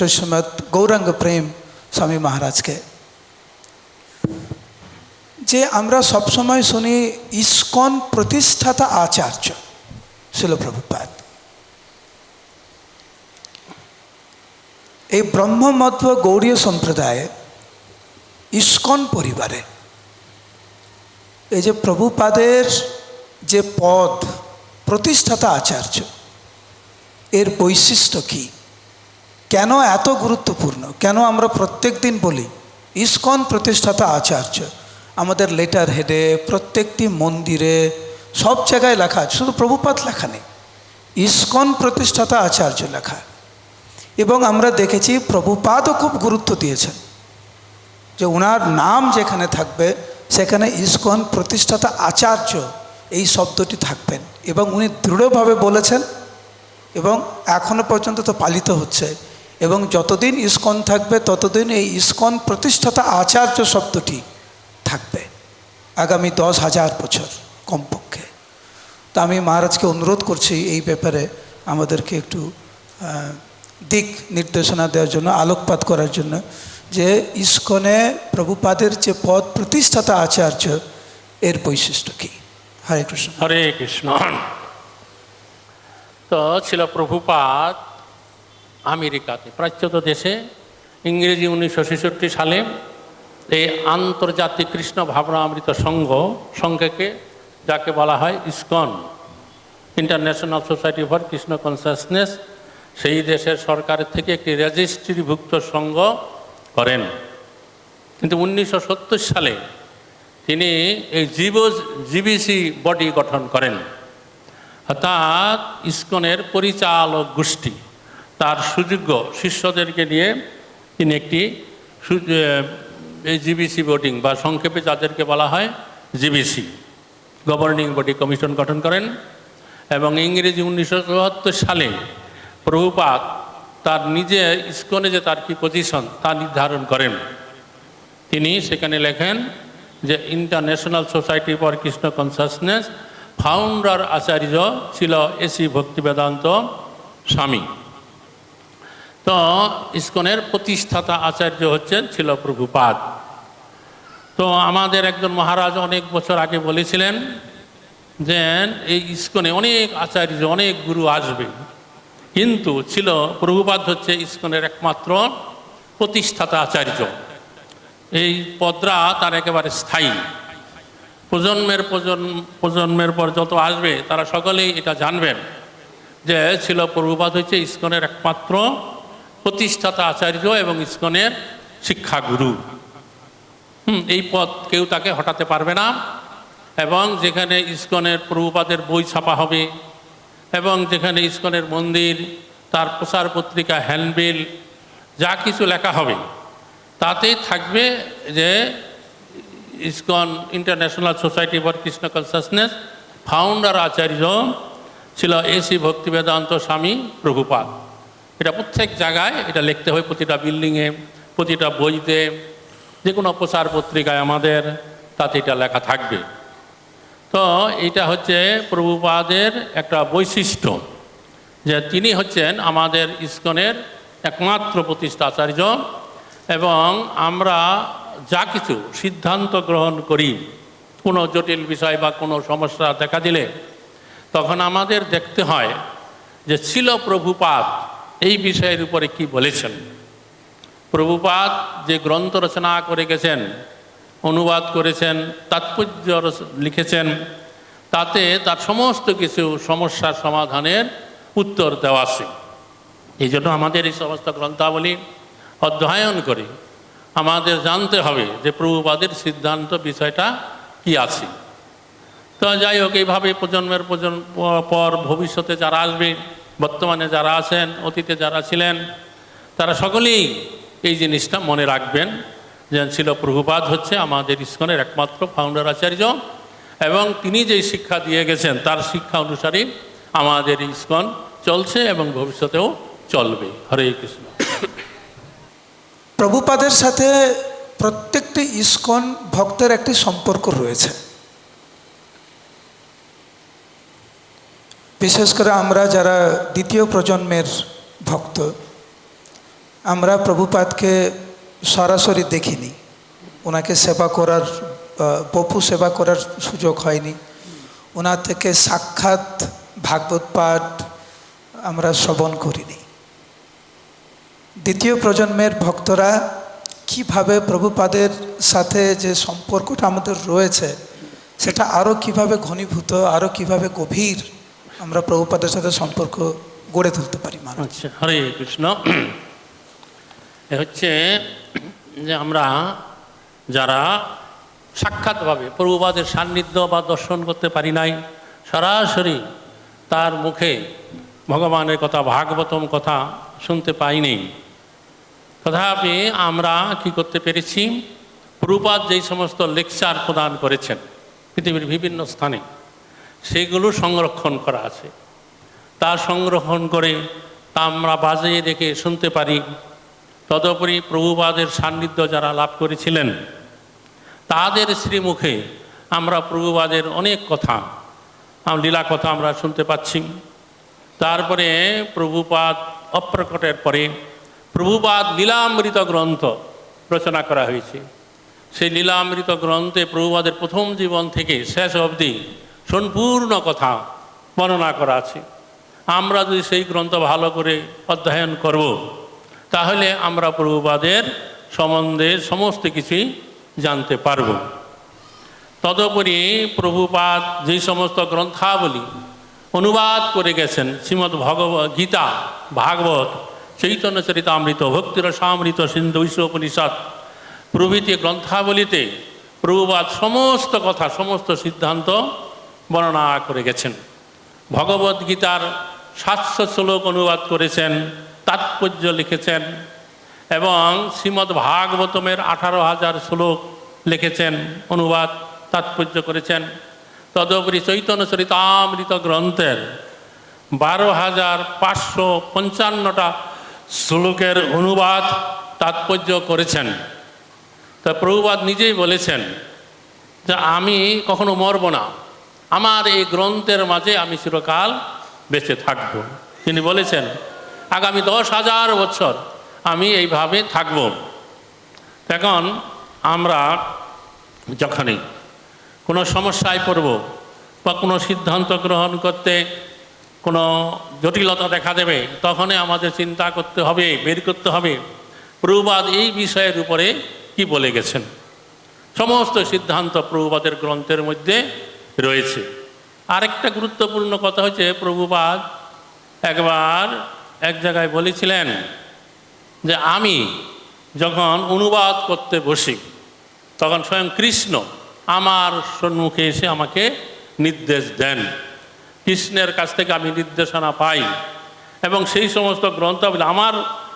শ্রীশ্রীমৎ গৌরাঙ্গ প্রেম স্বামী মহারাজকে যে আমরা সবসময় শুনি ইস্কন প্রতিষ্ঠাতা আচার্য শিলপ্রভুপাদ এই ব্রহ্মমধ্ব গৌড়ীয় সম্প্রদায়ে ইস্কন পরিবারে এই যে প্রভুপাদের যে পদ প্রতিষ্ঠাতা আচার্য এর বৈশিষ্ট্য কী কেন এত গুরুত্বপূর্ণ? কেন আমরা প্রত্যেক দিন বলি, ইস্কন প্রতিষ্ঠাতা আচার্য, আমাদের লেটার হেডে, প্রত্যেকটি মন্দিরে, সব জায়গায় লেখা আছে, শুধু প্রভুপাত লেখা নেই, ইস্কন প্রতিষ্ঠাতা আচার্য লেখা। এবং আমরা দেখেছি প্রভুপাদও খুব গুরুত্ব দিয়েছেন, যে ওনার নাম যেখানে থাকবে, সেখানে ইস্কন প্রতিষ্ঠাতা আচার্য এই শব্দটি থাকবেন। এবং উনি দৃঢ়ভাবে বলেছেন, এবং এখনও পর্যন্ত তো পালিত হচ্ছে এবং যতদিন ইস্কন থাকবে, ততদিন এই ইস্কন প্রতিষ্ঠাতা আচার্য শব্দটি থাকবে। আগামী দশ হাজার বছর কমপক্ষে। তা আমি মহারাজকে অনুরোধ করছি এই ব্যাপারে আমাদেরকে একটু দিক নির্দেশনা দেওয়ার জন্য, আলোকপাত করার জন্য যে ইস্কনে প্রভুপাদের যে পদ প্রতিষ্ঠাতা আচার্য, এর বৈশিষ্ট্য কী? হরে কৃষ্ণ। হরে কৃষ্ণ। তো ছিল প্রভুপাদ আমেরিকাতে, প্রাচ্যত দেশে ইংরেজি উনিশশো ছেষট্টি সালে এই আন্তর্জাতিক কৃষ্ণ ভাবনামৃত সংঘ, সংঘকে যাকে বলা হয় ISKCON, international society for Krishna consciousness, সেই দেশের সরকারের থেকে একটি রেজিস্ট্রিভুক্ত সংঘ করেন। কিন্তু উনিশশো সত্তর সালে তিনি এই জীব, জিবিসি বডি গঠন করেন। অর্থাৎ ইস্কনের পরিচালক গোষ্ঠী। তার সুযোগ্য শিষ্যদেরকে নিয়ে তিনি একটি এই জিবিসি বোর্ডিং বা সংক্ষেপে যাদেরকে বলা হয় জিবিসি গভর্নিং বডি কমিশন গঠন করেন। এবং ইংরেজি উনিশশো চুয়াত্তর সালে প্রভুপাত তার নিজে ইস্কনে যে তার কি পজিশন তা নির্ধারণ করেন। তিনি সেখানে লেখেন যে international society for Krishna consciousness founder Acharya ছিল এসি ভক্তি বেদান্ত স্বামী। তো ইস্কনের প্রতিষ্ঠাতা আচার্য হচ্ছেন ছিল প্রভুপাদ তো আমাদের একজন মহারাজ অনেক বছর আগে বলেছিলেন যে, এই ইস্কনে অনেক আচার্য, অনেক গুরু আসবে। কিন্তু ছিল প্রভুপাদ হচ্ছে ইস্কনের একমাত্র প্রতিষ্ঠাতা আচার্য। এই পদরা তার একেবারে স্থায়ী। প্রজন্মের প্রজন্ম প্রজন্মের পর যত আসবে, তারা সকলেই এটা জানবেন যে ছিল প্রভুপাত হচ্ছে ইস্কনের একমাত্র প্রতিষ্ঠাতা আচার্য এবং ইস্কনের শিক্ষাগুরু। হুম, এই পদ কেউ তাকে হটাতে পারবে না। এবং যেখানে ইস্কনের প্রভুপাদের বই ছাপা হবে এবং যেখানে ইস্কনের মন্দির, তার প্রচার পত্রিকা, হ্যান্ডবিল, যা কিছু লেখা হবে, তাতেই থাকবে যে ISKCON international society for Krishna consciousness founder Acharya ছিল এসি ভক্তি বেদান্ত স্বামী প্রভুপাদ। এটা প্রত্যেক জায়গায় এটা লিখতে হয়, প্রতিটা বিল্ডিংয়ে, প্রতিটা বইতে যে কোনো প্রচার পত্রিকায় আমাদের তাতে এটা লেখা থাকবে। তো এটা হচ্ছে প্রভুপাদের একটা বৈশিষ্ট্য যে তিনি হচ্ছেন আমাদের ইস্কনের একমাত্র প্রতিষ্ঠাচার্য এবং আমরা যা কিছু সিদ্ধান্ত গ্রহণ করি, কোনো জটিল বিষয় বা কোনো সমস্যা দেখা দিলে, তখন আমাদের দেখতে হয় যে ছিল প্রভুপাদ এই বিষয়ের উপরে কি বলেছেন? প্রভুপাদ যে গ্রন্থ রচনা করে গেছেন, অনুবাদ করেছেন, তাৎপর্য লিখেছেন, তাতে তার সমস্ত কিছু সমস্যার সমাধানের উত্তর দেওয়া আছে। এই জন্য আমাদের এই সমস্ত গ্রন্থাবলী অধ্যয়ন করে আমাদের জানতে হবে যে প্রভুপাদের সিদ্ধান্ত বিষয়টা কি আছে। তো যাই হোক, এইভাবে প্রজন্মের প্রজন্ম, পর ভবিষ্যতে যারা আসবে বর্তমানে যারা আছেন, অতীতে যারা ছিলেন, তারা সকলেই এই জিনিসটা মনে রাখবেন। যে ছিল প্রভুপাদ হচ্ছে আমাদের ইস্কনের একমাত্র ফাউন্ডার আচার্য এবং তিনি যেই শিক্ষা দিয়ে গেছেন, তার শিক্ষা অনুসারে আমাদের ইস্কন চলছে এবং ভবিষ্যতেও চলবে। হরে কৃষ্ণ। প্রভুপাদের সাথে প্রত্যেকটি ইস্কন ভক্তের একটি সম্পর্ক রয়েছে। বিশেষ করে আমরা যারা দ্বিতীয় প্রজন্মের ভক্ত, আমরা প্রভুপাদকে সরাসরি দেখিনি। ওনাকে সেবা করার পপু সেবা করার সুযোগ হয়নি। ওনার থেকে সাক্ষাৎ ভাগবত পাঠ আমরা শ্রবণ করিনি। দ্বিতীয় প্রজন্মের ভক্তরা কীভাবে প্রভুপাদের সাথে যে সম্পর্কটা আমাদের রয়েছে, সেটা আরও কীভাবে ঘনীভূত আরও কীভাবে গভীর আমরা প্রভুপাদের সাথে সম্পর্ক গড়ে তুলতে পারি আচ্ছা হরে কৃষ্ণ। হচ্ছে যে আমরা যারা সাক্ষাৎভাবে প্রভুবাদের সান্নিধ্য বা দর্শন করতে পারি নাই, সরাসরি তার মুখে ভগবানের কথা, ভাগবতম কথা শুনতে পাইনি। তথাপি আমরা কি করতে পেরেছি? প্রভুপাদ যেই সমস্ত লেকচার প্রদান করেছেন পৃথিবীর বিভিন্ন স্থানে সেগুলো সংরক্ষণ করা আছে। তা সংরক্ষণ করে তা আমরা বাজিয়ে দেখে শুনতে পারি। তদুপরি প্রভুবাদের সান্নিধ্য যারা লাভ করেছিলেন, তাদের শ্রীমুখে আমরা প্রভুবাদের অনেক কথা, লীলা কথা আমরা শুনতে পাচ্ছি। তারপরে প্রভুপাদ অপ্রকটের পরে প্রভুপাদ লীলামৃত গ্রন্থ রচনা করা হয়েছে। সেই লীলামৃত গ্রন্থে প্রভুপাদের প্রথম জীবন থেকে শেষ অবধি সম্পূর্ণ কথা বর্ণনা করা আছে। আমরা যদি সেই গ্রন্থ ভালো করে অধ্যয়ন করব, তাহলে আমরা প্রভুপাদের সম্বন্ধে সমস্ত কিছুই জানতে পারব। তদুপরি প্রভুপাদ যে সমস্ত গ্রন্থাবলী অনুবাদ করে গেছেন, শ্রীমদ্ ভগবত গীতা, ভাগবত, চৈতন্য চরিতামৃত, ভক্তিরসামৃত, সিন্ধু উপনিষদ প্রভৃতি গ্রন্থাবলীতে প্রভুপাদ সমস্ত কথা, সমস্ত সিদ্ধান্ত বর্ণনা করে গেছেন। ভগবত গীতার সাতশো শ্লোক অনুবাদ করেছেন, তাৎপর্য লিখেছেন এবং শ্রীমদ্ ভাগবতমের আঠারো হাজার শ্লোক লিখেছেন, অনুবাদ, তাৎপর্য করেছেন। তদুপরি চৈতন্য চরিতামৃত গ্রন্থের বারো হাজার পাঁচশো পঞ্চান্নটা শ্লোকের অনুবাদ, তাৎপর্য করেছেন। তা প্রভুবাদ নিজেই বলেছেন যে, আমি কখনো মরব না। আমার এই গ্রন্থের মাঝে আমি চিরকাল বেঁচে থাকব। তিনি বলেছেন, আগামী দশ হাজার বছর আমি এইভাবে থাকব। এখন আমরা যখনই কোনো সমস্যায় পড়ব বা কোনো সিদ্ধান্ত গ্রহণ করতে কোনো জটিলতা দেখা দেবে, তখনই আমাদের চিন্তা করতে হবে, বের করতে হবে। প্রভুবাদ এই বিষয়ের উপরে কি বলে গেছেন? সমস্ত সিদ্ধান্ত প্রভুবাদের গ্রন্থের মধ্যে রয়েছে। আরেকটা গুরুত্বপূর্ণ কথা হচ্ছে, প্রভুপাদ একবার এক জায়গায় বলেছিলেন যে আমি যখন অনুবাদ করতে বসি, তখন স্বয়ং কৃষ্ণ আমার সম্মুখে এসে আমাকে নির্দেশ দেন। কৃষ্ণের কাছ থেকে আমি নির্দেশনা পাই এবং সেই সমস্ত গ্রন্থ, আমার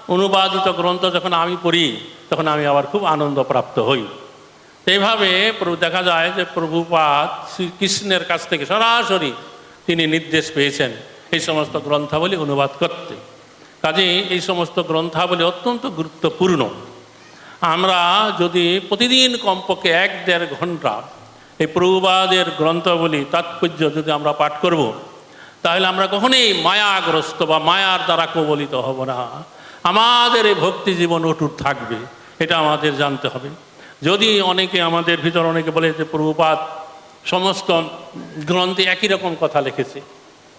অনুবাদিত গ্রন্থ যখন আমি পড়ি, তখন আমি আবার খুব আনন্দ প্রাপ্ত হই। এইভাবে প্রভু দেখা যায় যে প্রভুপাদ শ্রীকৃষ্ণের কাছ থেকে সরাসরি তিনি নির্দেশ পেয়েছেন এই সমস্ত গ্রন্থাবলী অনুবাদ করতে। কাজেই এই সমস্ত গ্রন্থাবলী অত্যন্ত গুরুত্বপূর্ণ। আমরা যদি প্রতিদিন কমপক্ষে এক দেড় ঘণ্টা এই প্রভুবাদের গ্রন্থবলী তাৎপর্য যদি আমরা পাঠ করব, তাহলে আমরা কখনোই মায়াগ্রস্ত বা মায়ার দ্বারা কবলিত হব না। আমাদের এই ভক্তি জীবন অটুট থাকবে, এটা আমাদের জানতে হবে। যদি অনেকে আমাদের ভিতর অনেকে বলে যে প্রভুপাদ সমস্ত গ্রন্থে একই রকম কথা লিখেছে।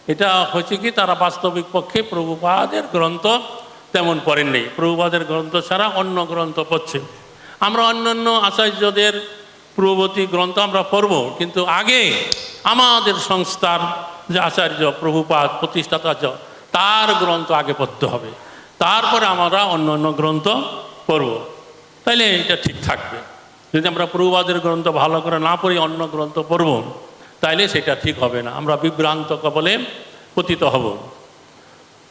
এটা হচ্ছে কি তারা বাস্তবিক পক্ষে প্রভুপাদের গ্রন্থ তেমন পড়েননি। প্রভুপাদের গ্রন্থ ছাড়া অন্য গ্রন্থ পড়ছে। আমরা অন্যান্য আচার্যদের পূর্ববর্তী গ্রন্থ আমরা পড়ব কিন্তু আগে আমাদের সংস্থার যে আচার্য প্রভুপাদ প্রতিষ্ঠাতা আচার্য, তার গ্রন্থ আগে পড়তে হবে। তারপরে আমরা অন্য অন্য গ্রন্থ পড়ব। তাইলে এটা ঠিক থাকবে। যদি আমরা প্রভুবাদের গ্রন্থ ভালো করে না পড়ি, অন্য গ্রন্থ পড়ব, তাইলে সেটা ঠিক হবে না। আমরা বিভ্রান্ত কবলে পতিত হব।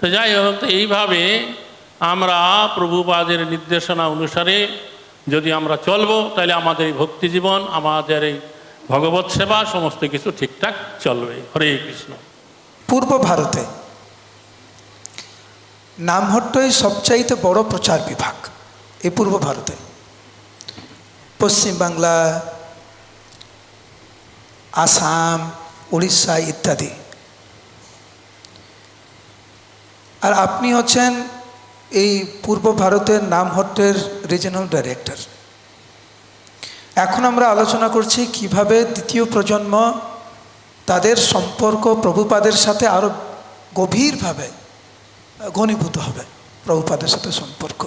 তো যাই হোক এইভাবে আমরা প্রভুপাদের নির্দেশনা অনুসারে যদি আমরা চলবো তাহলে আমাদের এই ভক্তি জীবন, আমাদের এই ভগবত সেবা, সমস্ত কিছু ঠিকঠাক চলবে। হরে কৃষ্ণ। পূর্ব ভারতে নামহট্টই সবচাইতে বড় প্রচার বিভাগ। এই পূর্ব ভারতে। পশ্চিমবাংলা আসাম, উড়িষ্যা ইত্যাদি। আর আপনি হচ্ছেন এই পূর্ব ভারতের নামহট্টের রিজনাল ডাইরেক্টর এখন আমরা আলোচনা করছি কীভাবে দ্বিতীয় প্রজন্ম তাদের সম্পর্ক প্রভুপাদের সাথে আরও গভীরভাবে ঘনীভূত হবে প্রভুপাদের সাথে সম্পর্ক।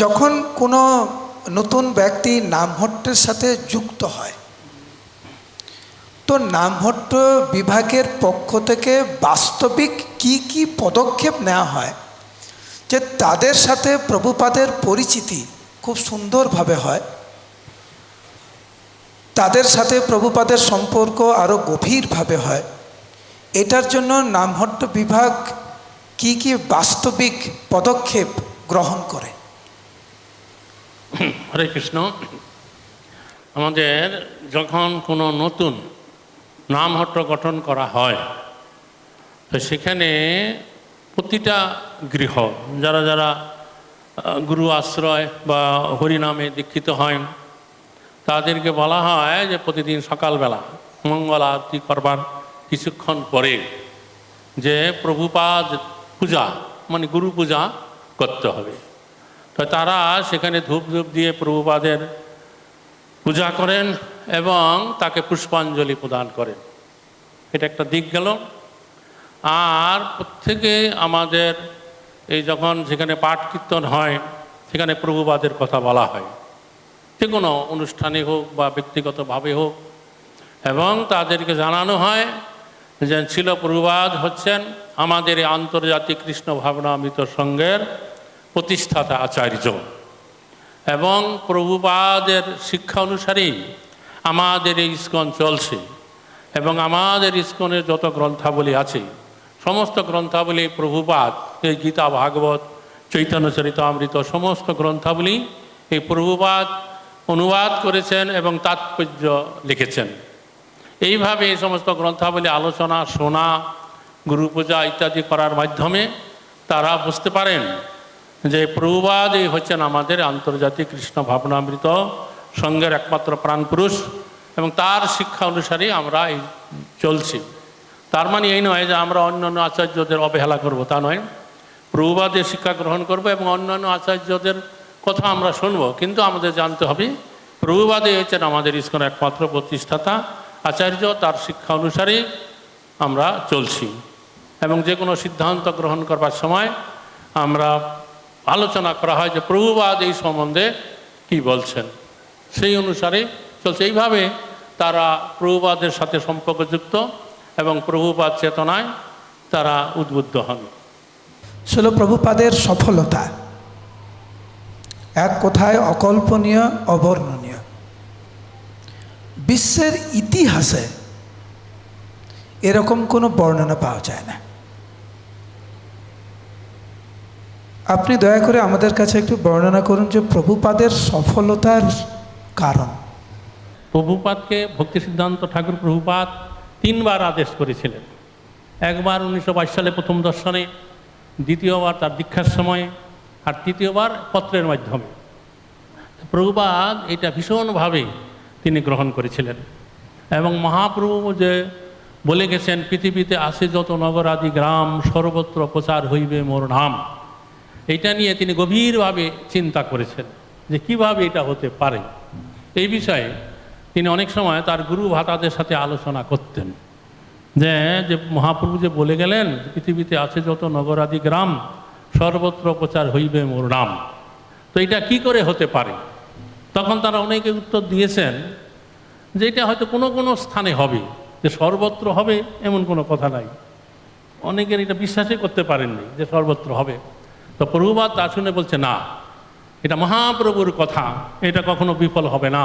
যখন কোনো নতুন ব্যক্তি নামহট্টের সাথে যুক্ত হয়, তো নামহট্ট বিভাগের পক্ষ থেকে বাস্তবিক কি কি পদক্ষেপ নেওয়া হয়, যে তাদের সাথে প্রভুপাদের পরিচিতি খুব সুন্দরভাবে হয়, তাদের সাথে প্রভুপাদের সম্পর্ক আরও গভীরভাবে হয়, এটার জন্য নামহট্ট বিভাগ কি কি বাস্তবিক পদক্ষেপ গ্রহণ করে। হরে কৃষ্ণ। আমাদের যখন কোনো নতুন নামহট্ট গঠন করা হয়, তো সেখানে প্রতিটা গৃহ, যারা যারা গুরু আশ্রয় বা হরিনামে দীক্ষিত হয় তাদেরকে বলা হয় যে প্রতিদিন সকালবেলা, মঙ্গল আরতি করবার কিছুক্ষণ পরে যে প্রভুপাদ পূজা মানে গুরু পূজা করতে হবে। তো তারা সেখানে ধূপ ধূপ দিয়ে প্রভুপাদের পূজা করেন এবং তাকে পুষ্পাঞ্জলি প্রদান করেন। এটা একটা দিক গেল। আর প্রত্যেকে আমাদের এই যখন সেখানে পাঠ কীর্তন হয়, সেখানে প্রভুপাদের কথা বলা হয়। যে কোনো অনুষ্ঠানে হোক বা ব্যক্তিগতভাবে হোক। এবং তাদেরকে জানানো হয় যে, ছিল প্রভুপাদ হচ্ছেন আমাদের এই আন্তর্জাতিক কৃষ্ণ ভাবনামৃত সংঘের প্রতিষ্ঠাতা আচার্য। এবং প্রভুপাদের শিক্ষা অনুসারেই আমাদের এই ইস্কন চলছে। এবং আমাদের ইস্কনের যত গ্রন্থাবলী আছে, সমস্ত গ্রন্থাবলী প্রভুপাদ, এই গীতা, ভাগবত, চৈতন্য চরিতামৃত, সমস্ত গ্রন্থাবলী এই প্রভুপাদ অনুবাদ করেছেন এবং তাৎপর্য লিখেছেন। এইভাবে এই সমস্ত গ্রন্থাবলী আলোচনা, শোনা গুরু পূজা ইত্যাদি করার মাধ্যমে তারা বুঝতে পারেন যে প্রভুবাদ এই হচ্ছেন আমাদের আন্তর্জাতিক কৃষ্ণ ভাবনামৃত সঙ্গের একমাত্র প্রাণপুরুষ এবং তার শিক্ষা অনুসারে আমরা এই চলছি। তার মানে এই নয় যে আমরা অন্যান্য আচার্যদের অবহেলা করব, তা নয়। প্রভুবাদের শিক্ষা গ্রহণ করব এবং অন্যান্য আচার্যদের কথা আমরা শুনব। কিন্তু আমাদের জানতে হবে, প্রভুবাদে হচ্ছেন আমাদের ইস্কনের একমাত্র প্রতিষ্ঠাতা আচার্য, তার শিক্ষা অনুসারে আমরা চলছি। এবং যে কোনো সিদ্ধান্ত গ্রহণ করবার সময় আমরা আলোচনা করা হয় যে প্রভুবাদ এই সম্বন্ধে কি বলছেন? সেই অনুসারে চলছে। এইভাবে তারা প্রভুবাদের সাথে সম্পর্কযুক্ত এবং প্রভুপাদ চেতনায় তারা উদ্বুদ্ধ হন। ছিল প্রভুপাদের সফলতা। এক কথায় অকল্পনীয়, অবর্ণনীয়। বিশ্বের ইতিহাসে এরকম কোনো বর্ণনা পাওয়া যায় না। আপনি দয়া করে আমাদের কাছে একটু বর্ণনা করুন যে প্রভুপাদের সফলতার কারণ। প্রভুপাদকে ভক্তি সিদ্ধান্ত ঠাকুর প্রভুপাদ তিনবার আদেশ করেছিলেন। একবার উনিশশো বাইশ সালে প্রথম দর্শনে, দ্বিতীয়বার তার দীক্ষার সময়ে, আর তৃতীয়বার পত্রের মাধ্যমে। প্রভুপাদ এটা ভীষণভাবে তিনি গ্রহণ করেছিলেন। এবং মহাপ্রভু যে বলে গেছেন, পৃথিবীতে আসে যত নগর আদি গ্রাম, সর্বত্র প্রচার হইবে মোর নাম। এইটা নিয়ে তিনি গভীরভাবে চিন্তা করেছেন যে কীভাবে এটা হতে পারে। এই বিষয়ে তিনি অনেক সময় তার গুরু ভাতাদের সাথে আলোচনা করতেন। যে যে মহাপ্রভু যে বলে গেলেন, পৃথিবীতে আছে যত নগরাদি গ্রাম, সর্বত্র প্রচার হইবে মোর নাম। তো এটা কি করে হতে পারে? তখন তারা অনেকে উত্তর দিয়েছেন যে এটা হয়তো কোনো কোনো স্থানে হবে, যে সর্বত্র হবে এমন কোনো কথা নাই। অনেকের এটা বিশ্বাসই করতে পারেননি যে সর্বত্র হবে। তো প্রভুবাদ তা শুনে বলছে, না, এটা মহাপ্রভুর কথা, এটা কখনো বিফল হবে না।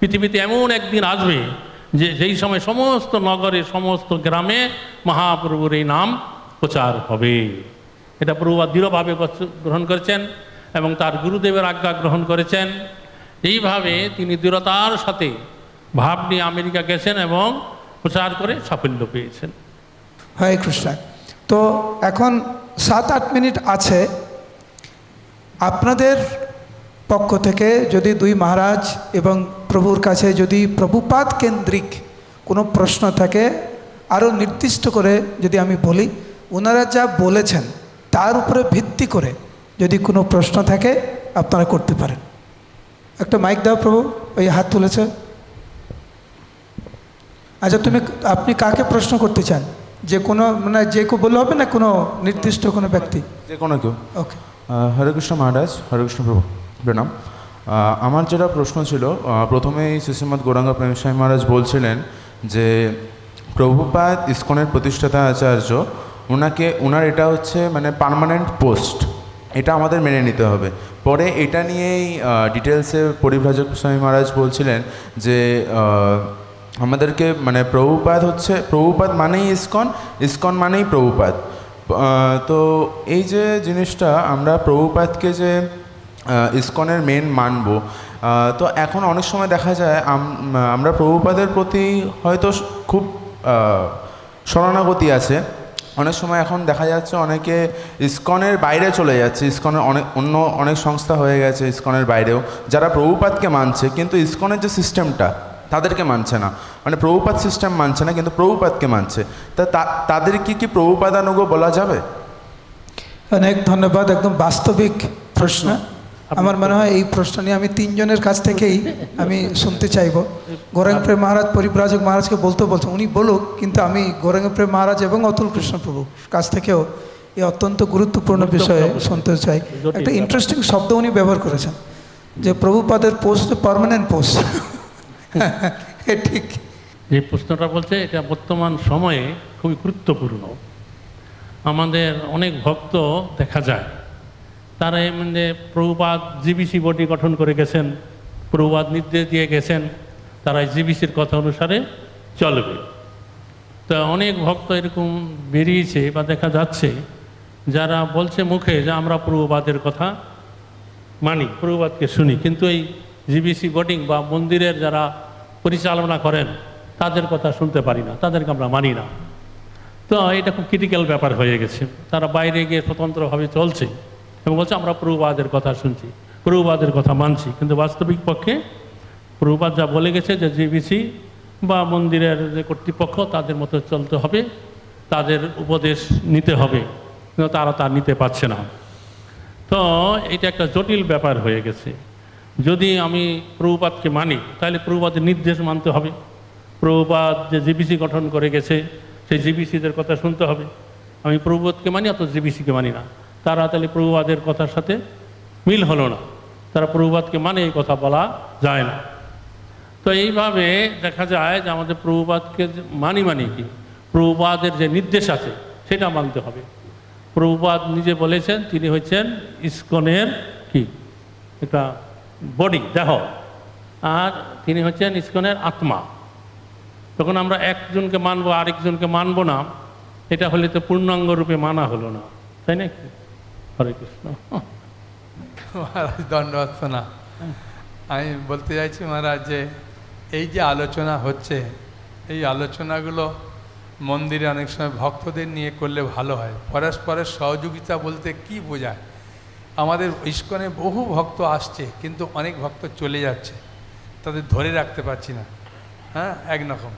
পৃথিবীতে এমন একদিন আসবে যে যেই সময় সমস্ত নগরে সমস্ত গ্রামে মহাপ্রভুর এই নাম প্রচার হবে। এটা প্রভুবাদ দৃঢ়ভাবে গ্রহণ করেছেন এবং তার গুরুদেবের আজ্ঞা গ্রহণ করেছেন। এইভাবে তিনি দৃঢ়তার সাথে ভাব নিয়ে আমেরিকা গেছেন এবং প্রচার করে সাফল্য পেয়েছেন। হরে কৃষ্ণ। তো এখন সাত আট মিনিট আছে। আপনাদের পক্ষ থেকে যদি দুই মহারাজ এবং প্রভুর কাছে যদি প্রভুপাত কেন্দ্রিক কোনো প্রশ্ন থাকে, আরও নির্দিষ্ট করে যদি আমি বলি ওনারা যা বলেছেন তার উপরে ভিত্তি করে যদি কোনো প্রশ্ন থাকে, আপনারা করতে পারেন। একটা মাইক দাও প্রভু, ওই হাত তুলেছে। আচ্ছা তুমি, আপনি কাকে প্রশ্ন করতে চান? যে কোনো মানে যে কেউ বললে হবে না কোনো নির্দিষ্ট কোনো ব্যক্তি? যে কোনো কেউ। ওকে হরে কৃষ্ণ মহারাজ হরে কৃষ্ণ প্রভু প্রণাম। আমার যেটা প্রশ্ন ছিল প্রথমেই শ্রীশ্রীমদ গৌরাঙ্গ প্রেমস্বামী মহারাজ বলছিলেন যে প্রভুপাদ ইস্কনের প্রতিষ্ঠাতা আচার্য ওনাকে ওনার এটা হচ্ছে মানে পার্মানেন্ট পোস্ট এটা আমাদের মেনে নিতে হবে। পরে এটা নিয়েই ডিটেলসে পরিভ্রাজক স্বামী মহারাজ বলছিলেন যে আমাদেরকে মানে প্রভুপাদ হচ্ছে প্রভুপাদ মানেই ইস্কন ইস্কন মানেই প্রভুপাত। তো এই যে জিনিসটা আমরা প্রভুপাতকে যে ইস্কনের মেন মানব তো এখন অনেক সময় দেখা যায় আমরা প্রভুপাদের প্রতি হয়তো খুব শরণাগতি আছে। অনেক সময় এখন দেখা যাচ্ছে অনেকে ইস্কনের বাইরে চলে যাচ্ছে, ইস্কনের অনেক, অন্য অনেক সংস্থা হয়ে গেছে ইস্কনের বাইরেও, যারা প্রভুপাতকে মানছে, কিন্তু ইস্কনের যে সিস্টেমটা তাদেরকে মানছে না। মানে প্রভুপাত সিস্টেম মানছে না কিন্তু প্রভুপাতকে মানছে। তা তাদের কি কি প্রভুপাদানুগ বলা যাবে? অনেক ধন্যবাদ একদম বাস্তবিক প্রশ্ন। আমার মনে হয় এই প্রশ্ন নিয়ে আমি তিনজনের কাছ থেকেই আমি শুনতে চাইব। গৌরাঙ্গ প্রেম মহারাজ পরিব্রাজক মহারাজকে বলতে বলছেন উনি বলুক কিন্তু আমি গৌরাঙ্গ প্রেম মহারাজ এবং অতুল কৃষ্ণ প্রভু কাছ থেকেও এই অত্যন্ত গুরুত্বপূর্ণ বিষয়ে শুনতে চাই। একটা ইন্টারেস্টিং শব্দ উনি ব্যবহার করেছেন যে প্রভুপাদের পোস্ট পার্মানেন্ট পোস্ট ঠিক। যে প্রশ্নটা বলছে, এটা বর্তমান সময়ে খুবই গুরুত্বপূর্ণ। আমাদের অনেক ভক্ত দেখা যায়, তারা এমনি প্রভুপাদ জিবিসি বডি গঠন করে গেছেন, প্রভুপাদ নির্দেশ দিয়ে গেছেন, তারা জিবিসির কথা অনুসারে চলবে। তো অনেক ভক্ত এরকম বেরিয়েছে বা দেখা যাচ্ছে, যারা বলছে মুখে যে আমরা প্রভুপাদের কথা মানি, প্রভুপাদকে শুনি, কিন্তু এই জিবিসি বোর্ডিং বা মন্দিরের যারা পরিচালনা করেন, তাদের কথা শুনতে পারি না, তাদেরকে আমরা মানি না। তো এটা খুব ক্রিটিক্যাল ব্যাপার হয়ে গেছে। তারা বাইরে গিয়ে স্বতন্ত্রভাবে চলছে এবং বলছে, আমরা প্রভুবাদের কথা শুনছি, প্রভুবাদের কথা মানছি। কিন্তু বাস্তবিক পক্ষে প্রভুবাদ যা বলে গেছে যে জিবিসি বা মন্দিরের যে কর্তৃপক্ষ, তাদের মতো চলতে হবে, তাদের উপদেশ নিতে হবে, কিন্তু তারা তা নিতে পারছে না। তো এটা একটা জটিল ব্যাপার হয়ে গেছে। যদি আমি প্রভুপাতকে মানি, তাহলে প্রভুপাতের নির্দেশ মানতে হবে। প্রভুপাত যে জিবিসি গঠন করে গেছে, সেই জিবিসিদের কথা শুনতে হবে। আমি প্রভুপাতকে মানি, অত জিবিসিকে মানি না। তারা তাহলে প্রভুপাদের কথার সাথে মিল হলো না। তারা প্রভুপাতকে মানে এই কথা বলা যায় না। তো এইভাবে দেখা যায় যে আমাদের প্রভুপাতকে মানি মানি কি? প্রভুপাদের যে নির্দেশ আছে, সেটা মানতে হবে। প্রভুপাদ নিজে বলেছেন, তিনি হচ্ছেন ইস্কনের কি? একটা বডি, দেহ। আর তিনি হচ্ছেন ইস্কনের আত্মা। তখন আমরা একজনকে মানবো, আরেকজনকে মানব না। এটা হলে তো পূর্ণাঙ্গ রূপে মানা হলো না। তাই নাকি হরে কৃষ্ণ। মহারাজ শোনা আমি বলতে চাইছি মহারাজ যে, এই যে আলোচনা হচ্ছে, এই আলোচনাগুলো মন্দিরে অনেক সময় ভক্তদের নিয়ে করলে ভালো হয়। পরস্পরের সহযোগিতা বলতে কি বোঝায়? আমাদের ইস্কনে বহু ভক্ত আসছে, কিন্তু অনেক ভক্ত চলে যাচ্ছে। তাদের ধরে রাখতে পারছি না। হ্যাঁ এক রকম।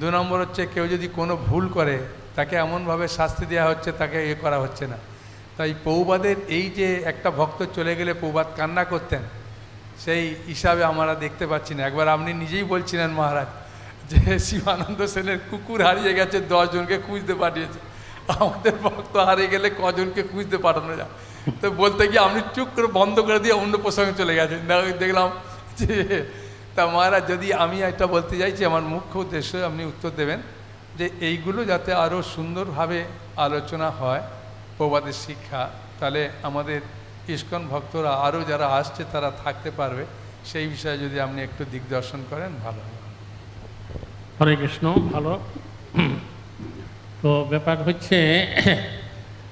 দু নম্বর হচ্ছে কেউ যদি কোনো ভুল করে, তাকে এমনভাবে শাস্তি দেওয়া হচ্ছে, তাকে এ করা হচ্ছে না। তাই পৌবাদের এই যে একটা ভক্ত চলে গেলে পৌবাদ কান্না করতেন, সেই হিসাবে আমরা দেখতে পাচ্ছি না। একবার আপনি নিজেই বলছিলেন মহারাজ, যে শিবানন্দ সেনের কুকুর হারিয়ে গেছে, দশজনকে খুঁজতে পাঠিয়েছে। আমাদের ভক্ত হারিয়ে গেলে কজনকে খুঁজতে পাঠানো যায়? তো বলতে গিয়ে আপনি চুপ করে বন্ধ করে দিয়ে অন্য প্রসঙ্গে চলে গেছেন দেখলাম যে তা মহারাজ যদি আমি এটা বলতে চাইছি আমার মুখ্য উদ্দেশ্য আপনি উত্তর দেবেন যে এইগুলো যাতে আরও সুন্দরভাবে আলোচনা হয় প্রবাদের শিক্ষা, তাহলে আমাদের ইস্কন ভক্তরা আরও যারা আসছে তারা থাকতে পারবে। সেই বিষয়ে যদি আপনি একটু দিগদর্শন করেন, ভালো হরে কৃষ্ণ, ভালো। তো ব্যাপার হচ্ছে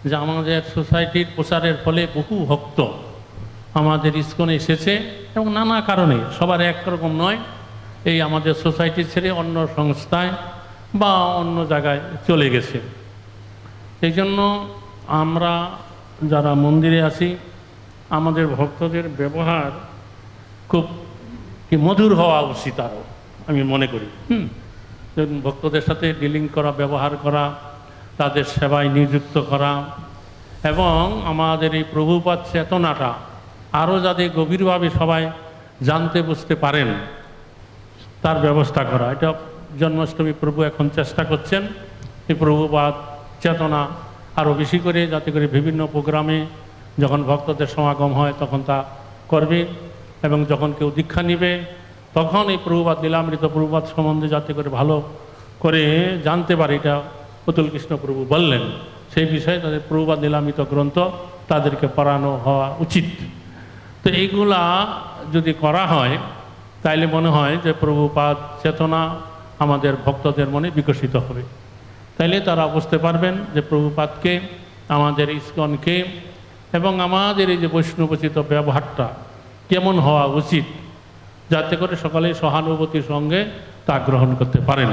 যে আমাদের সোসাইটির প্রচারের ফলে বহু ভক্ত আমাদের ইস্কনে এসেছে এবং নানা কারণে, সবার একরকম নয়, এই আমাদের সোসাইটি ছেড়ে অন্য সংস্থায় বা অন্য জায়গায় চলে গেছে। এই জন্য আমরা যারা মন্দিরে আছি, আমাদের ভক্তদের ব্যবহার খুব কি মধুর হওয়া উচিত আরও, আমি মনে করি। হুম ভক্তদের সাথে ডিলিং করা, ব্যবহার করা তাদের সেবায় নিযুক্ত করা এবং আমাদের এই প্রভুপাত চেতনাটা আরও যাতে গভীরভাবে সবাই জানতে বুঝতে পারেন, তার ব্যবস্থা করা। এটা জন্মাষ্টমী প্রভু এখন চেষ্টা করছেন, এই প্রভুপাত চেতনা আরও বেশি করে, যাতে করে বিভিন্ন প্রোগ্রামে যখন ভক্তদের সমাগম হয় তখন তা করবে এবং যখন কেউ দীক্ষা নিবে, তখন এই প্রভুপাত লীলামৃত প্রভুপাত সম্বন্ধে যাতে করে ভালো করে জানতে পারে এটা অতুল কৃষ্ণ প্রভু বললেন, সেই বিষয়ে তাদের প্রভুপাত নিলামিত গ্রন্থ তাদেরকে পড়ানো হওয়া উচিত। তো এইগুলা যদি করা হয়, তাইলে মনে হয় যে প্রভুপাদ চেতনা আমাদের ভক্তদের মনে বিকশিত হবে। তাইলে তারা বুঝতে পারবেন যে প্রভুপাদকে, আমাদের ইস্কনকে এবং আমাদের এই যে বৈষ্ণবচিত ব্যবহারটা কেমন হওয়া উচিত, যাতে করে সকলে সহানুভূতির সঙ্গে তা গ্রহণ করতে পারেন।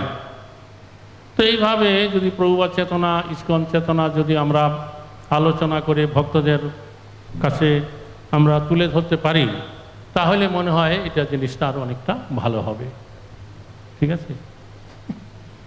তো এইভাবে যদি প্রভুবা চেতনা, ইস্কন চেতনা যদি আমরা আলোচনা করে ভক্তদের কাছে আমরা তুলে ধরতে পারি, তাহলে মনে হয় এটা জিনিসটা আরও অনেকটা ভালো হবে। ঠিক আছে?